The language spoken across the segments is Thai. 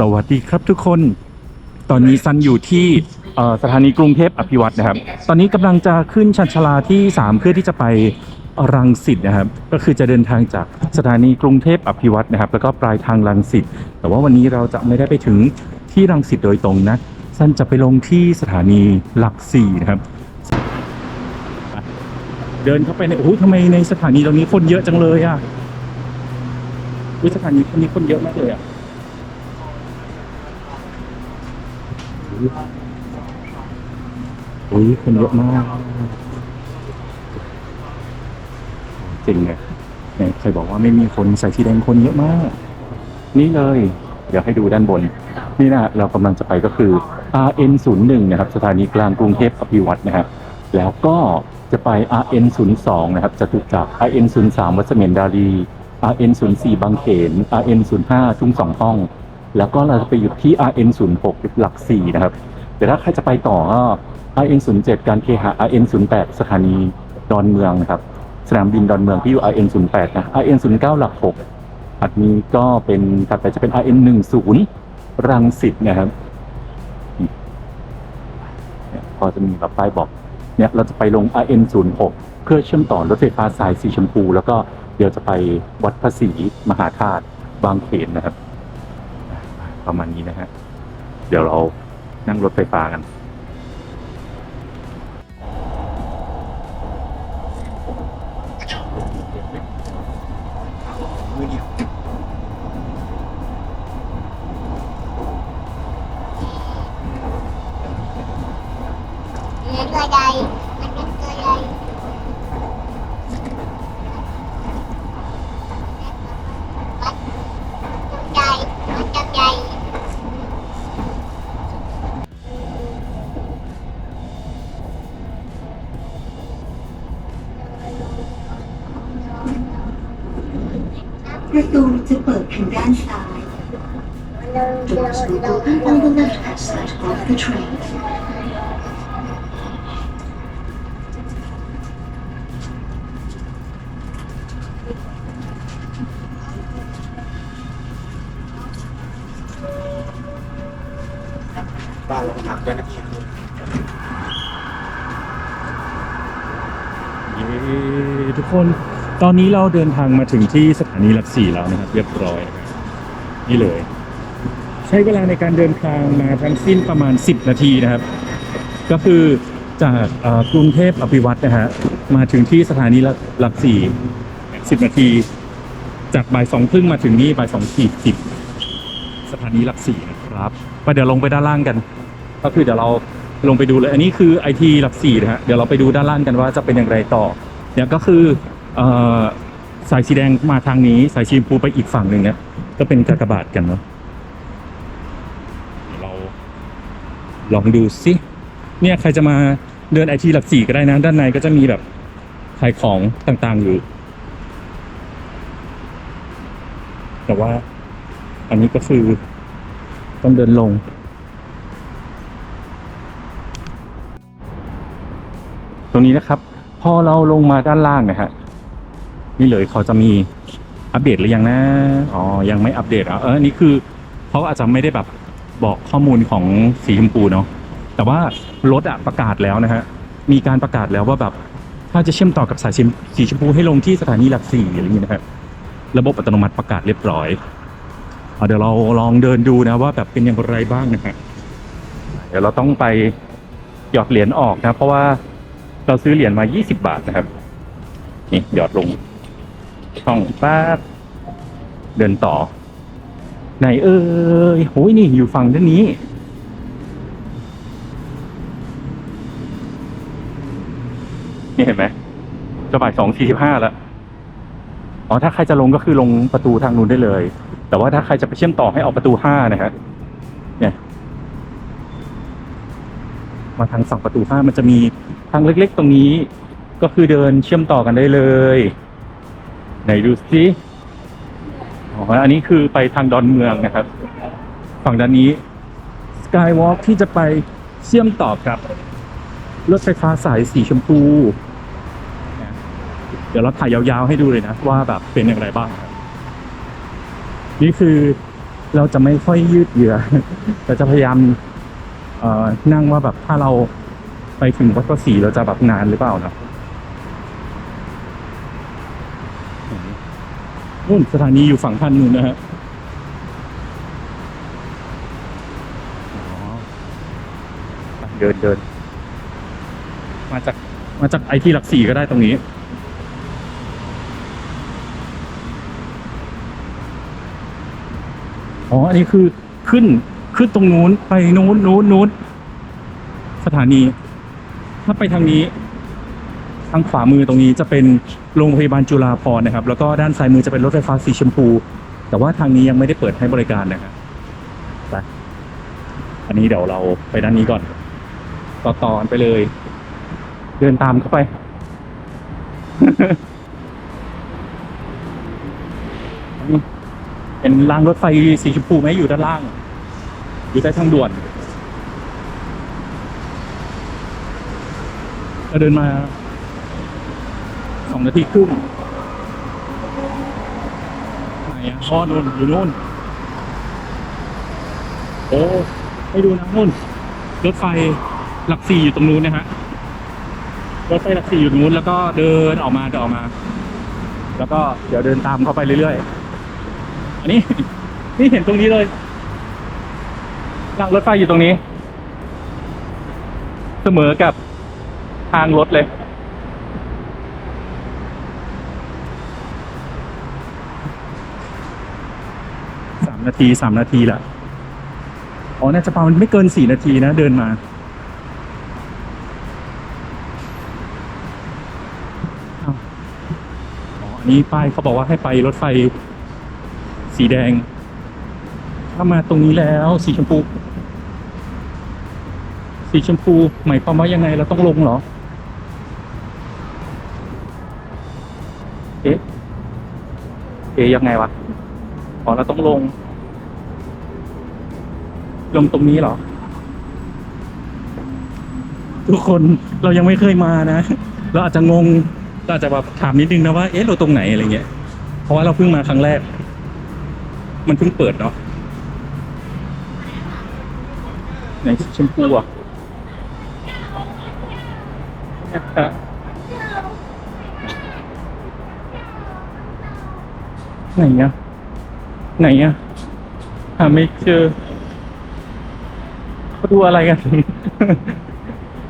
สวัสดีครับทุกคน ตอนนี้ซันอยู่ที่เอ่อสถานีกรุงเทพอภิวัตนะครับ ตอนนี้กำลังจะขึ้นชันชาลาที่ 3 เพื่อที่จะไปรังสิตนะครับ ก็คือจะเดินทางจากสถานีกรุงเทพอภิวัตนะครับ แล้วก็ปลายทางรังสิต แต่ว่าวันนี้เราจะไม่ได้ไปถึงที่รังสิตโดยตรงนะซันจะไปลงที่สถานีหลักสี่นะครับ เดินเข้าไปในโอ้โหทำไมในสถานีตรงนี้คนเยอะจังเลยอะอุ๊ยสถานีคนนี้คนเยอะมากเลยอะ อุ้ยคนเยอะมากจริงเลยเนี่ยใครบอกว่าไม่มีคนใส่สีแดงคนเยอะมาก นี่เลย เดี๋ยวให้ดูด้านบน นี่นะเรากำลังจะไปก็คือ RN 0 1 นะครับ สถานีกลางกรุงเทพอภิวัตนะครับ แล้วก็จะไป RN 0 2 นะครับจตุจักร RN 0 3 วัดเสมียนดารี RN 0 4 บางเขน RN 0 5 ทุ่งสองห้อง แล้วก็เราจะไปหยุดที่ RN 0 6 หลักสี่นะครับ แต่ถ้าใครจะไปต่อก็ RN 0 7 การเคหะ RN 0 8 สถานีดอนเมืองนะครับ สนามบินดอนเมืองที่อยู่ RN 0 8 นะ RN 0 9 หลัก 6 อันนี้ก็เป็นถัดไปจะเป็น RN 1 0 รังสิตนะครับเนี่ยพอจะมีแบบป้ายบอกเนี่ยเราจะไปลง RN 0 6 เพื่อเชื่อมต่อรถไฟฟ้าสายสีชมพู แล้วก็เดี๋ยวจะไปวัดภาษีมหาธาตุบางเขนนะครับ ประมาณนี้นะฮะ เดี๋ยวเรานั่งรถไฟฟ้ากัน ประตูจะเปิดทางด้านซ้าย Doors will open on the left-hand side of the train. ตอนนี้เราเดินทางมาถึงที่สถานีหลักสี่แล้วนะครับ เรียบร้อยนี่เลย ใช้เวลาในการเดินทางมาทั้งสิ้นประมาณ 10 นาทีนะครับ ก็คือจากกรุงเทพอภิวัตนะฮะมาถึงที่สถานีหลักสี่สิบนาที จากบ่ายสองครึ่งมาถึงนี่บ่ายสองขีดสิบสถานีหลักสี่นะครับไปเดี๋ยวลงไปด้านล่างกัน ก็คือเดี๋ยวเราลงไปดูเลย อันนี้คือไอทีหลักสี่นะฮะเดี๋ยวเราไปดูด้านล่างกันว่าจะเป็นอย่างไรต่อเนี่ยก็คือ สายสีแดงมาทางนี้ สายชีมพูไปอีกฝั่งหนึ่งเนี่ยก็เป็นกากบาทกันเนาะเดี๋ยวเราลองดูสิเนี่ยใครจะมาเดินไอทีหลักสี่ก็ได้นะ ด้านในก็จะมีแบบขายของต่างๆอยู่ แต่ว่าอันนี้ก็คือต้องเดินลง ตรงนี้นะครับ พอเราลงมาด้านล่างนะฮะ นี่เลยเขาจะมีอัปเดตหรือยังนะ อ๋อ ยังไม่อัปเดตอะ เออนนี้คือเขาอาจจะไม่ได้แบบบอกข้อมูลของสีชมพูเนาะ แต่ว่ารถอะประกาศแล้วนะฮะ มีการประกาศแล้วว่าแบบถ้าจะเชื่อมต่อกับสายสีชมพูให้ลงที่สถานีหลักสี่อะไรอย่างนี้ยนะครับระบบอัตโนมัติประกาศเรียบร้อยเเดี๋ยวเราลองเดินดูนะว่าแบบเป็นอย่างไรบ้างนะฮะ เดี๋ยวเราต้องไปหยอดเหรียญออกนะ เพราะว่าเราซื้อเหรียญมา 20 บาทนะครับ นี่หยอดลง ช่องป๊บเดินต่อ ไหนเอ้ยโหยนี่อยู่ฝั่งด้านนี้ นี่เห็นไหมจะบ่ายสองสี่สิบห้าแล้วอ๋อถ้าใครจะลงก็คือลงประตูทางนู้นได้เลย แต่ว่าถ้าใครจะไปเชื่อมต่อให้ออกประตูห้านะฮะเนี่ยมาทางฝั่งประตูห้ามันจะมีทางเล็ก ๆ ตรงนี้ ก็คือเดินเชื่อมต่อกันได้เลย นดูสิอ๋ออันนี้คือไปทางดอนเมืองนะครับ ฝั่งด้านนี้สกายวอล์กที่จะไปเชื่อมต่อกับรถไฟฟ้าสายสีชมพู เดี๋ยวเราถ่ายยาวๆให้ดูเลยนะ ว่าแบบเป็นอย่างไรบ้าง นี่คือเราจะไม่ค่อยยืดเหยื้อเราจะพยายามนั่งว่าแบบถ้าเราไปถึงวัดพระศรีเราจะแบบนานหรือเปล่านะ นู่นสถานีอยู่ฝั่งท่านนู้นนะฮะอ๋อไปเดินเดินมาจากมาจากไอที่หลักสี่ก็ได้ตรงนี้อ๋อ อันนี้คือขึ้นขึ้นตรงนู้นไปนู้นนู้นนู้นสถานี ถ้าไปทางนี้ ทางขวามือตรงนี้จะเป็นโรงพยาบาลจุฬาภรณ์นะครับ แล้วก็ด้านซ้ายมือจะเป็นรถไฟฟ้าสีชมพู แต่ว่าทางนี้ยังไม่ได้เปิดให้บริการนะครับไปอันนี้เดี๋ยวเราไปด้านนี้ก่อน ต่อต่อไปเลย เดินตามเข้าไป เป็นรางรถไฟสีชมพูไหมอยู่ด้านล่าง อยู่ใต้ทางด่วนเราเดินมา องนาทีครึ่งไหนอะอ๋อนู่นอยู่นู่นโอ้ให้ดูนะนู่นรถไฟหลักสี่อยู่ตรงนู้นนะฮะรถไฟหลักสี่อยู่ตรงนู้นแล้วก็เดินออกมาเดินออกมา แล้วก็เดี๋ยวเดินตามเข้าไปเรื่อยๆอันนี้ นี่เห็นตรงนี้เลยรางรถไฟอยู่ตรงนี้ เสมอกับทางรถเลย สาม นาทีสามนาทีละอ๋อน่าจะประมาณไม่เกินสี่นาทีนะเดินมา อ๋ออันนี้ป้ายเขาบอกว่าให้ไปรถไฟ สีแดง ถ้ามาตรงนี้แล้วสีชมพู สีชมพูหมายความว่ายังไงเราต้องลงเหรอ เอ๊ะ เอ๊ะยังไงวะ อ๋อเราต้องลง ลงตรงนี้เหรอ ทุกคนเรายังไม่เคยมานะ เราอาจจะงงเราอาจจะแบบถามนิดนึงนะว่า เอ๊ะเราตรงไหนอะไรเงี้ย เพราะว่าเราเพิ่งมาครั้งแรก มันเพิ่งเปิดเนาะไหนชมพูอะอะไหนอะไหนอะหาไม่เจอ เขาดูอะไรกัน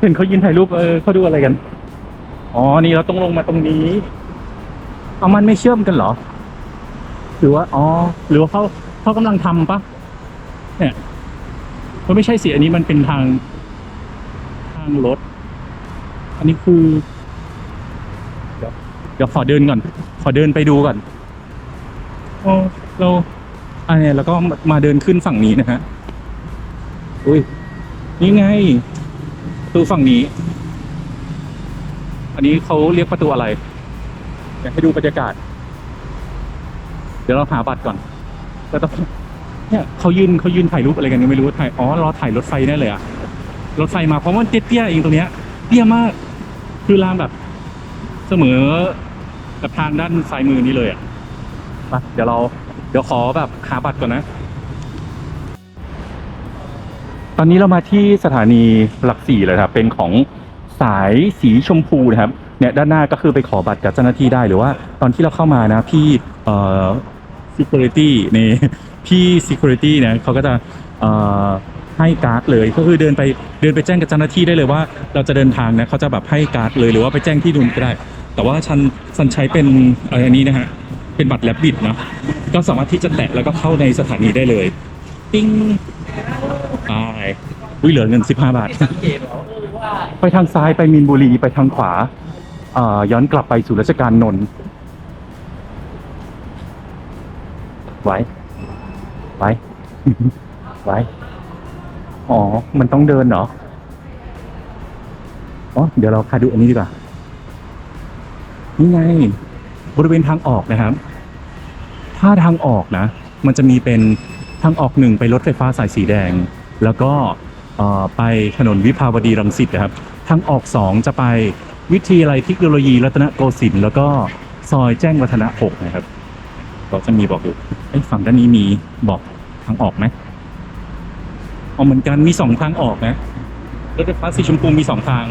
เห็นเขายืนถ่ายรูปเออเขาดูอะไรกัน อ๋อ นี่เราต้องลงมาตรงนี้ เอามันไม่เชื่อมกันเหรอ หรือว่า อ๋อ หรือว่าเขาเขากำลังทำปะ เนี่ยมันไม่ใช่สิอันนี้มันเป็นทาง ทางรถ อันนี้คือ เดี๋ยวเดี๋ยวขอเดินก่อน ขอเดินไปดูก่อนอ๋อเราอันนี้แล้วก็มาเดินขึ้นฝั่งนี้นะฮะ อุ้ย นี่ไงประตูฝั่งนี้ อันนี้เขาเรียกประตูอะไร อยากให้ดูบรรยากาศ เดี๋ยวเราหาบัตรก่อนแล้วต้องเนี่ยเขายืนเขายืนถ่ายรูปอะไรกันก็ไม่รู้ถ่ายอ๋อรอถ่ายรถไฟแน่เลยอะรถไฟมาเพราะมันเตี้ยๆเองตรงเนี้ยเตี้ยมาก คือรางแบบ เสมอกับทางด้านซ้ายมือนี้เลยอะไปเดี๋ยวเรา เดี๋ยวขอแบบหาบัตรก่อนนะ อนนี้เรามาที่สถานีหลักสี่เลยครับเป็นของสายสีชมพูนะครับเนี่ยด้านหน้าก็คือไปขอบัตรกับเจ้าหน้าที่ได้หรือว่าตอนที่เราเข้ามานะพี่เอ่อ security นี่พี่ security เนี่ยเขาก็จะเอ่อให้การ์ดเลยก็คือเดินไปเดินไปแจ้งกับเจ้าหน้าที่ได้เลยว่า เราจะเดินทางนะเขาจะแบบให้การ์ดเลยหรือว่าไปแจ้งที่นู่นก็ได้ แต่ว่าฉันฉันใช้เป็นอันนี้นะฮะเป็นบัตรแลบบิดเนาะก็สามารถที่จะแตะแล้วก็เข้าในสถานีได้เลย ติ้ง อุ้ยเหลือเงิน 15 บาท ไปทางซ้ายไปมีนบุรีไปทางขวาเอ่อย้อนกลับไปสู่ราชการนนท์ไว้ ไว้ ไว้ อ๋อ มันต้องเดินเหรอ อ๋อ เดี๋ยวเราพาดูอันนี้ดีกว่า นี่ไง บริเวณทางออกนะครับ ถ้าทางออกนะ มันจะมีเป็นทางออกหนึ่งไปรถไฟฟ้าสายสีแดง แล้วก็เอ่อ ไปถนนวิภาวดีรังสิตนะครับ ทางออกสองจะไปวิทยาลัยเทคโนโลยีรัตนโกสินทร์แล้วก็ซอยแจ้งวัฒนะหกนะครับ ก็จะมีบอกอยู่ฝั่งด้านนี้มีบอกทางออกไหมอ๋อเหมือนกันมีสองทางออกนะรถไฟฟ้าสีชมพูมีสองทาง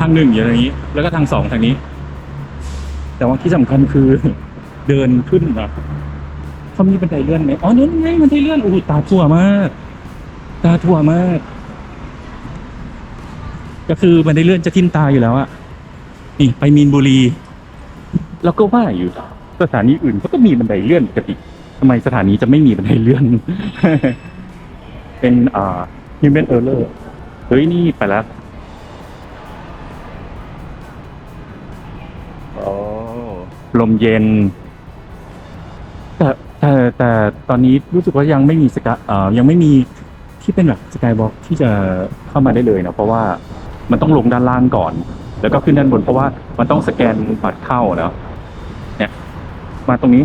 ทางหนึ่งอย่างนี้ แล้วก็ทางสองทางนี้ แต่ว่าที่สำคัญคือเดินขึ้นนะเขามีบันไดเลื่อนไหมอ๋อนั่นไงบันไดเลื่อนโอ้โหตาทั่วมาก ตาทั่วมาก ก็คือบันไดเลื่อนจะทิ่มตาอยู่แล้วอะนี่ไปมีนบุรี แล้วก็ว่าอยู่สถานีอื่นเขาก็มีบันไดเลื่อนปกติทำไมสถานีจะไม่มีบันไดเลื่อน เป็นอ่า human error เฮ้ยนี่ไปแล้วโอ้ลมเย็น แต่แต่แต่ตอนนี้รู้สึกว่ายังไม่มีสกาเอ่อยังไม่มีที่เป็นแบบสกายวอล์กที่จะเข้ามาได้เลยนะเพราะว่า มันต้องลงด้านล่างก่อน แล้วก็ขึ้นด้านบนเพราะว่ามันต้องสแกนบัตรเข้าเนาะเนี่ยมาตรงนี้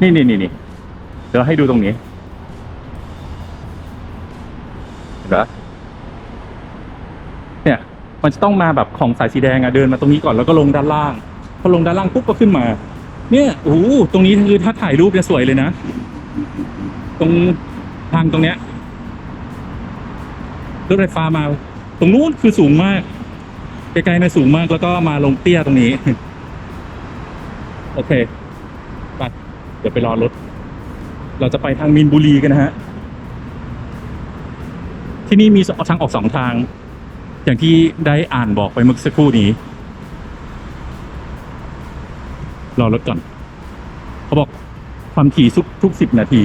นี่นี่นี่นี่เดี๋ยวให้ดูตรงนี้เห็นปะเนี่ยมันจะต้องมาแบบของสายสีแดงอะเดินมาตรงนี้ก่อนแล้วก็ลงด้านล่าง พอลงด้านล่างปุ๊บก็ขึ้นมา เนี่ยโอ้โหตรงนี้คือถ้าถ่ายรูปเนี่ยสวยเลยนะ ตรงทางตรงเนี้ยรถไฟฟ้ามา ตรงนู้นคือสูงมากไกลๆนะสูงมากแล้วก็มาลงเตี้ยตรงนี้ โอเคไปเดี๋ยวไปรอรถ เราจะไปทางมีนบุรีกันนะฮะ ที่นี่มีทางออกสองทาง อย่างที่ได้อ่านบอกไปเมื่อสักครู่นี้ รอรถก่อน เขาบอกความถี่ทุกทุกสิบนาที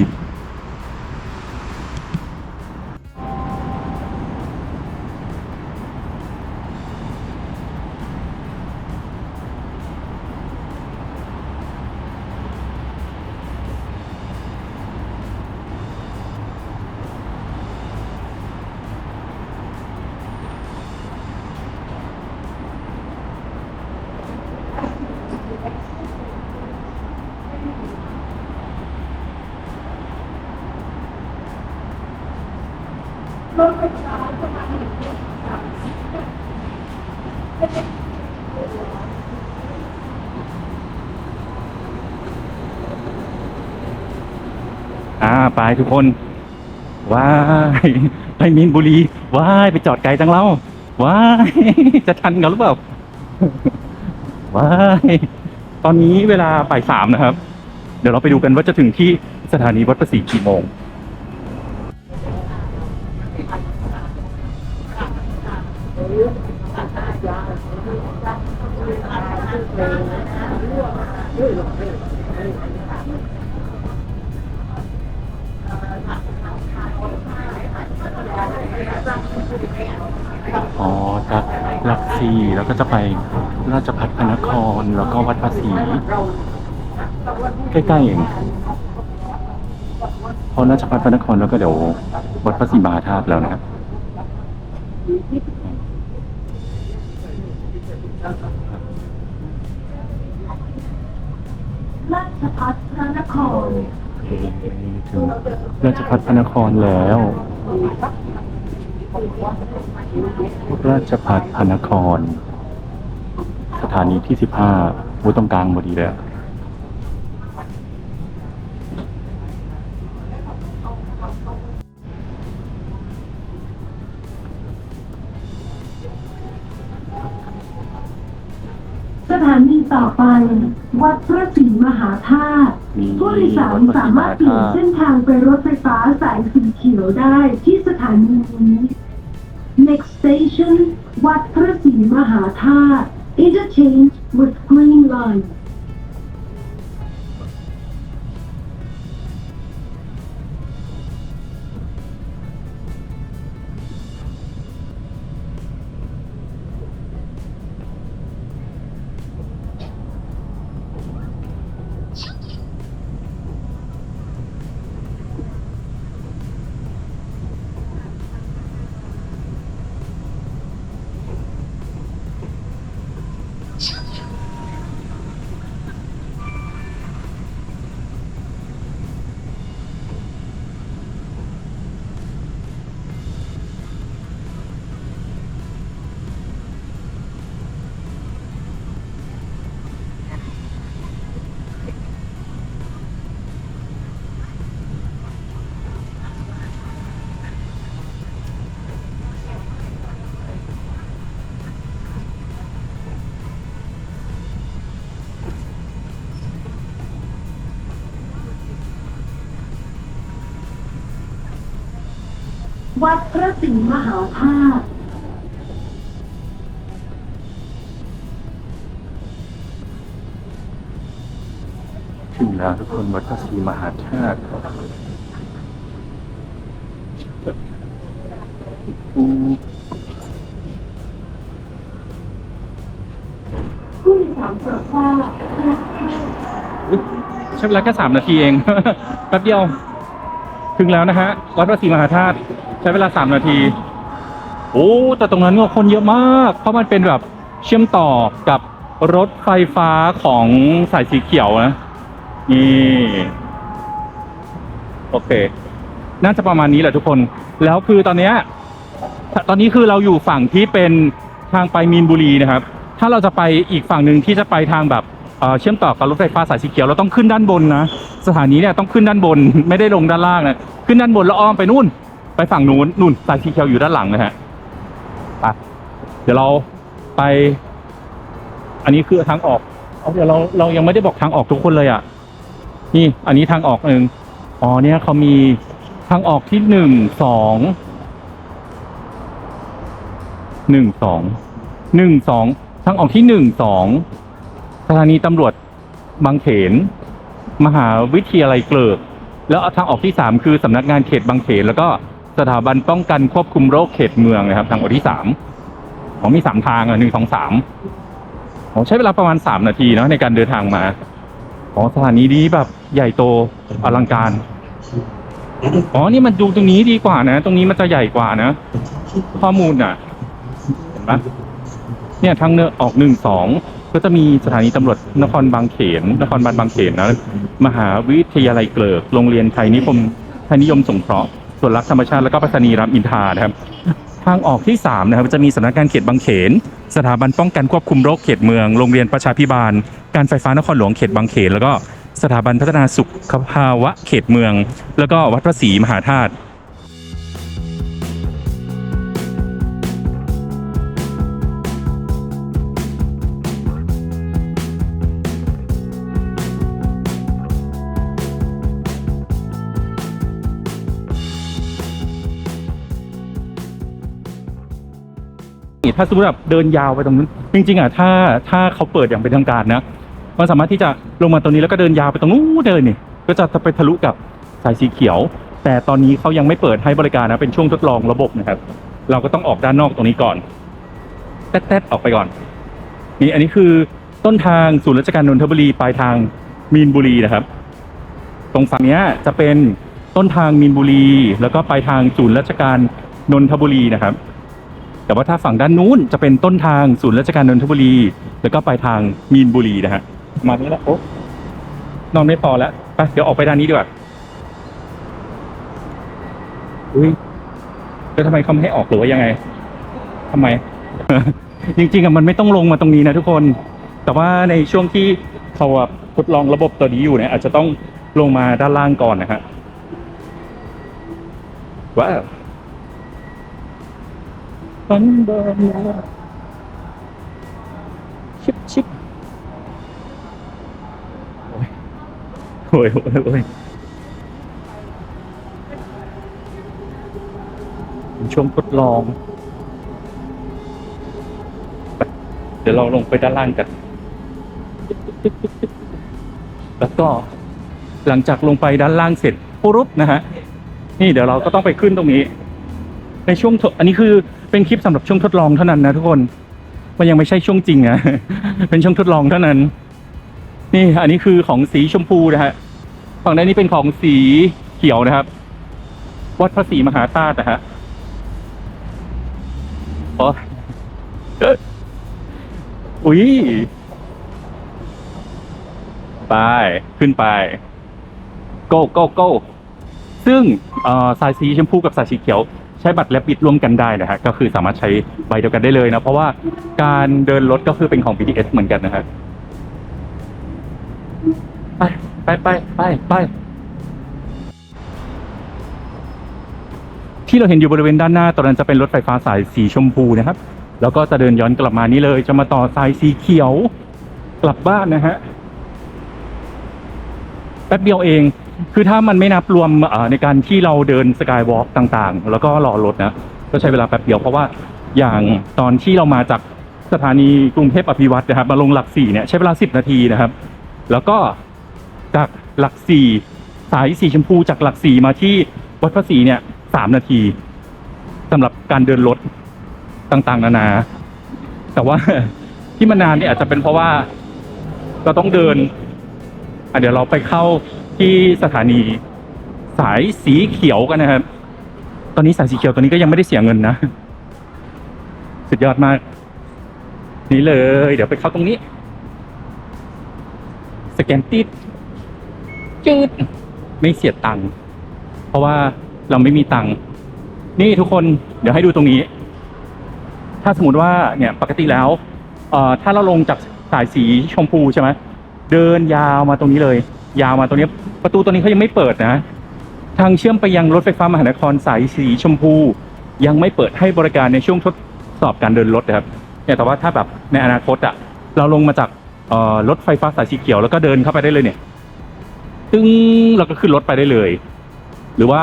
อ่าไปทุกคน ว้าย ไปมีนบุรี ว้าย ไปจอดไกลจังเล่า ว้าย จะทันกันหรือเปล่า ว้าย ตอนนี้เวลาบ่ายสามนะครับ เดี๋ยวเราไปดูกันว่าจะถึงที่สถานีวัดประศรีกี่โมง หลักสี่แล้วก็จะไปราชพัฒพระนครแล้วก็วัดภาษีใกล้ๆเองพอราชพัฒพระนครแล้วก็เดี๋ยววัดพระศรีมหาธาตุแล้วนะครับราชพัฒพระนครถึงราชพัฒพระนครแล้ว ราชพัฒพระนคร สถานีที่สิบห้าวูตรงกลางพอดีเลยอะสถานีต่อไป วัดพระศรีมหาธาตุมีผู้โดยสารวัดพระศรีสามารถเปลี่ยนมหาธาตุเส้นทางไปรถไฟฟ้าสายสีเขียวได้ที่สถานีนี้ Next station วัดพระศรีมหาธาตุ Interchange with Green Line วัดพระศรีมหาธาตุถึงแล้วทุกคนวัดพระศรีมหาธาตุอืมผู้โดยสารโปรดทราบอุ๊ยใช้เวลาแค่สามนาทีเอง แป๊บเดียว ถึงแล้วนะฮะ วัดพระศรีมหาธาตุ ใช้เวลาสามนาที โอ้แต่ตรงนั้นก็คนเยอะมาก เพราะมันเป็นแบบเชื่อมต่อกับรถไฟฟ้าของสายสีเขียวนะนี่โอเค น่าจะประมาณนี้แหละทุกคน แล้วคือตอนเนี้ยตอนนี้คือเราอยู่ฝั่งที่เป็นทางไปมีนบุรีนะครับ ถ้าเราจะไปอีกฝั่งหนึ่งที่จะไปทางแบบเอ่อเชื่อมต่อกับรถไฟฟ้าสายสีเขียวเราต้องขึ้นด้านบนนะ สถานีเนี่ยต้องขึ้นด้านบนไม่ได้ลงด้านล่างนะ ขึ้นด้านบนแล้วอ้อมไปนู่น ไปฝั่งนู้นนู่นสายสีเขียวอยู่ด้านหลังนะฮะไปเดี๋ยวเราไป อันนี้คือทางออกเอาเดี๋ยวเราเรายังไม่ได้บอกทางออกทุกคนเลยอะ นี่ อันนี้ทางออกหนึ่งอ๋อเนี่ยเขามีทางออกที่หนึ่งสองหนึ่งสองหนึ่งสองทางออกที่หนึ่งสองสถานีตำรวจบางเขน มหาวิทยาลัยเกลิก แล้วทางออกที่สามคือสำนักงานเขตบางเขนแล้วก็ สถาบันป้องกันควบคุมโรคเขตเมืองนะครับ ทางออกที่สามอ๋อมีสามทางอะหนึ่งสองสามอ๋อใช้เวลาประมาณสามนาทีเนาะในการเดินทางมาอ๋อสถานีนี้แบบใหญ่โตอลังการ อ๋อ นี่มันดูตรงนี้ดีกว่านะ ตรงนี้มันจะใหญ่กว่านะ ข้อมูลน่ะ เห็นปะเนี่ยทางเนื้อออกหนึ่งสองก็จะมีสถานีตำรวจนครบางเขน นครบาลบางเขนนะ มหาวิทยาลัยเกลิก โรงเรียนไทยนิคมไทยนิยมสงเคราะห์ ส่วนรักธรรมชาติแล้วก็ปัสนีรามอินทานะครับ ทางออกที่สามนะครับ จะมีสำนักงานเขตบางเขน สถาบันป้องกันควบคุมโรคเขตเมือง โรงเรียนประชาพิบาล การไฟฟ้านครหลวงเขตบางเขน แล้วก็สถาบันพัฒนาสุขภาวะเขตเมือง แล้วก็วัดพระศรีมหาธาตุ ถ้าสมมติแบบเดินยาวไปตรงนั้นจริงๆอะถ้าถ้าเขาเปิดอย่างเป็นทางการนะมันสามารถที่จะลงมาตรงนี้แล้วก็เดินยาวไปตรงนู้นเลยนี่ก็จะไปทะลุกับสายสีเขียว แต่ตอนนี้เขายังไม่เปิดให้บริการนะเป็นช่วงทดลองระบบนะครับ เราก็ต้องออกด้านนอกตรงนี้ก่อนแต๊ดๆออกไปก่อน นี่อันนี้คือต้นทางศูนย์ราชการนนทบุรีปลายทางมีนบุรีนะครับ ตรงฝั่งนี้จะเป็นต้นทางมีนบุรี แล้วก็ปลายทางศูนย์ราชการนนทบุรีนะครับ แต่ว่าถ้าฝั่งด้านนู้นจะเป็นต้นทางศูนย์ราชการนนทบุรี แล้วก็ปลายทางมีนบุรีนะฮะ มานี้แล้ว โอ้นอนไม่พอแล้วไปเดี๋ยวออกไปด้านนี้ดีกว่าอุ้ยแล้วทำไมเขาไม่ให้ออกหรือว่ายังไงทำไม จริงๆอะมันไม่ต้องลงมาตรงนี้นะทุกคน แต่ว่าในช่วงที่เขาทดลองระบบตัวนี้อยู่เนี่ยอาจจะต้องลงมาด้านล่างก่อนนะฮะว้าว ฝันบานชิบชิบโอ้ยโอ้ยโอ้ยโอ้ยเป็นช่วงทดลองไปเดี๋ยวเราลงไปด้านล่างกัน แล้วก็หลังจากลงไปด้านล่างเสร็จปุ๊บนะฮะ นี่เดี๋ยวเราก็ต้องไปขึ้นตรงนี้ ในช่วงทดอันนี้คือ เป็นคลิปสำหรับช่วงทดลองเท่านั้นนะทุกคนมันยังไม่ใช่ช่วงจริงอะเป็นช่วงทดลองเท่านั้น นี่อันนี้คือของสีชมพูนะฮะฝั่งด้านนี้เป็นของสีเขียวนะครับ วัดพระศรีมหาธาตุนะฮะอ๋อเอ้ยอุ้ยไปขึ้นไป go go go ซึ่งอ่อสายสีชมพูกับสายสีเขียว ใช้บัตรและบิดร่วมกันได้นะฮะก็คือสามารถใช้ใบเดียวกันได้เลยนะเพราะว่าการเดินรถก็คือเป็นของ BTS เหมือนกันนะฮะไปไปไปไปไปที่เราเห็นอยู่บริเวณด้านหน้าตอนนั้นจะเป็นรถไฟฟ้าสายสีชมพูนะครับ แล้วก็จะเดินย้อนกลับมานี้เลย จะมาต่อสายสีเขียวกลับบ้านนะฮะแป๊บเดียวเอง คือถ้ามันไม่นับรวมในการที่เราเดินสกายวอล์กต่างๆ แล้วก็รอรถนะก็ใช้เวลาแป๊บเดียวเพราะว่าอย่างตอนที่เรามาจากสถานีกรุงเทพอภิวัตนะครับมาลงหลักสี่เนี่ยใช้เวลาสิบนาทีนะครับ แล้วก็จากหลักสี่สายสีชมพูจากหลักสี่มาที่วัดพระศรีเนี่ยสามนาทีสำหรับการเดินรถต่างๆ นานา แต่ว่าที่มันนานเนี่ยอาจจะเป็นเพราะว่าเราต้องเดินเดี๋ยวเราไปเข้า ที่สถานีสายสีเขียวกันนะครับ ตอนนี้สายสีเขียวตัวนี้ก็ยังไม่ได้เสียเงินนะ สุดยอดมาก นี่เลย เดี๋ยวไปเข้าตรงนี้ สแกนติดจืด ไม่เสียตังค์ เพราะว่าเราไม่มีตังค์ นี่ทุกคน เดี๋ยวให้ดูตรงนี้ ถ้าสมมติว่าเนี่ยปกติแล้ว เอ่อ ถ้าเราลงจากสายสีชมพูใช่ไหม เดินยาวมาตรงนี้เลย ยาวมาตรงนี้ ประตูตัวนี้เขายังไม่เปิดนะ ทางเชื่อมไปยังรถไฟฟ้ามหานครสายสีชมพู ยังไม่เปิดให้บริการในช่วงทดสอบการเดินรถนะครับเนี่ยแต่ว่าถ้าแบบในอนาคตอะเราลงมาจากรถไฟฟ้าสายสีเขียวแล้วก็เดินเข้าไปได้เลยเนี่ยตึ้งเราก็ขึ้นรถไปได้เลย หรือว่า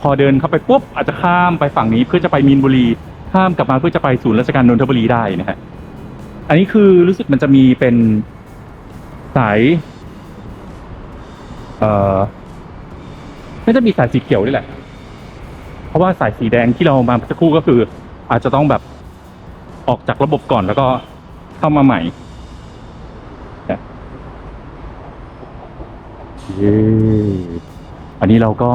พอเดินเข้าไปปุ๊บอาจจะข้ามไปฝั่งนี้เพื่อจะไปมีนบุรีข้ามกลับมาเพื่อจะไปศูนย์ราชการนนทบุรีได้นะฮะอันนี้คือรู้สึกมันจะมีเป็นสาย เอ่อน่าจะมีสายสีเขียวด้วยแหละ เพราะว่าสายสีแดงที่เรามาสักครู่ก็คือ อาจจะต้องแบบออกจากระบบก่อนแล้วก็เข้ามาใหม่เย้อันนี้เราก็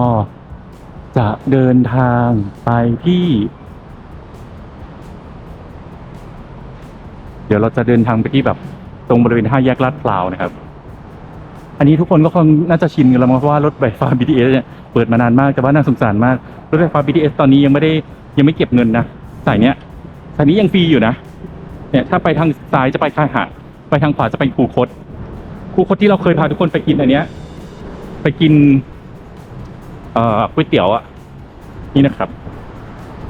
จะเดินทางไปที่ เดี๋ยวเราจะเดินทางไปที่แบบ ตรงบริเวณห้าแยกลาดพร้าวนะครับ อันนี้ทุกคนก็คงน่าจะชินกันแล้วมั้งเพราะว่ารถไฟฟ้า BTS เนี่ยเปิดมานานมากแต่ว่าน่าสงสารมาก รถไฟฟ้า BTS ตอนนี้ยังไม่ได้ยังไม่เก็บเงินนะสายเนี้ยสายนี้ยังฟรีอยู่นะเนี่ยถ้าไปทางซ้ายจะไปค่ายหาดไปทางขวาจะไปคูคตคูคตที่เราเคยพาทุกคนไปกินอันเนี้ย ไปกินเอ่อก๋วยเตี๋ยวอะนี่นะครับ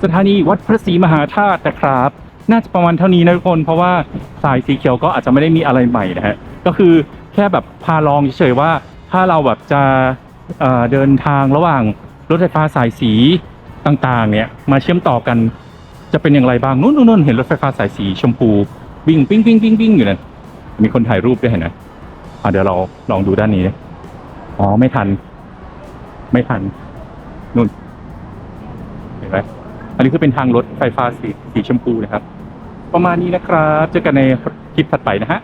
สถานีวัดพระศรีมหาธาตุนะครับ น่าจะประมาณเท่านี้นะทุกคน เพราะว่าสายสีเขียวก็อาจจะไม่ได้มีอะไรใหม่นะฮะก็คือ แค่แบบพาลองเฉยๆว่า ถ้าเราแบบจะเเดินทางระหว่างรถไฟฟ้าสายสีต่างๆ เนี่ยมาเชื่อมต่อกันจะเป็นอย่างไรบ้างนู่นนู่นนู่นเห็นรถไฟฟ้าสายสีชมพูวิ่งปิ้งปิ้งปิ้งปิ้งอยู่นั่นมีคนถ่ายรูปด้วยเห็นไหมอะเดี๋ยวเราลองดูด้านนี้อ๋อไม่ทัน ไม่ทันนู่นเห็นไหมอันนี้คือเป็นทางรถไฟฟ้าสีสีชมพูนะครับ ประมาณนี้นะครับ เจอกันในคลิปถัดไปนะฮะ